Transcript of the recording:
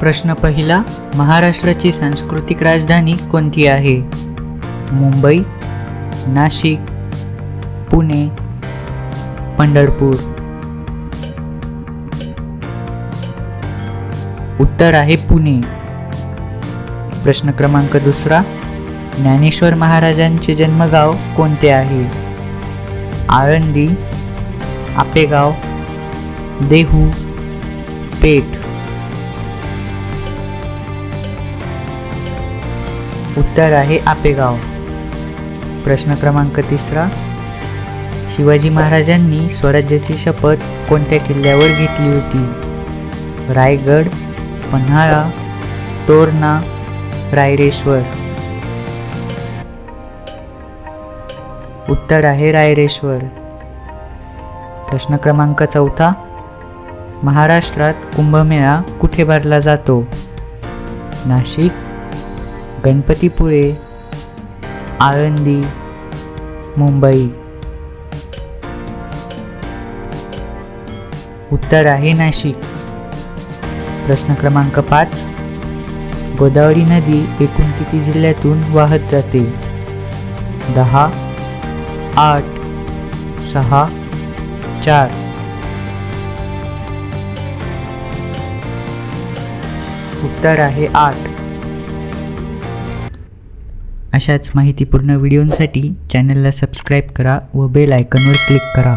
प्रश्न पहिला महाराष्ट्राची सांस्कृतिक राजधानी कोणती आहे? मुंबई नाशिक पुणे पंढरपूर. उत्तर आहे पुणे. प्रश्न क्रमांक दुसरा ज्ञानेश्वर महाराजांचे जन्मगाव कोणते आहे? आळंदी आपेगाव देहू पेठ. उत्तर आहे आपेगाव. प्रश्न क्रमांक तिसरा. शिवाजी महाराजांनी स्वराज्याची शपथ कोणत्या किल्ल्यावर घेतली होती? रायगड पन्हाळा तोरणा रायरेश्वर. उत्तर आहे रायरेश्वर. प्रश्न क्रमांक चौथा. महाराष्ट्रात कुंभमेळा कुठे भरला जातो? नाशिक गणपतीपुळे आळंदी मुंबई. उत्तर आहे नाशिक. प्रश्न क्रमांक पाच. गोदावरी नदी एकूण किती जिल्ह्यातून वाहत जाते? दहा आठ सहा चार. उत्तर आहे आठ. अशाच माहितीपूर्ण व्हिडिओंसाठी चॅनलला सबस्क्राईब करा व बेल आयकॉनवर क्लिक करा.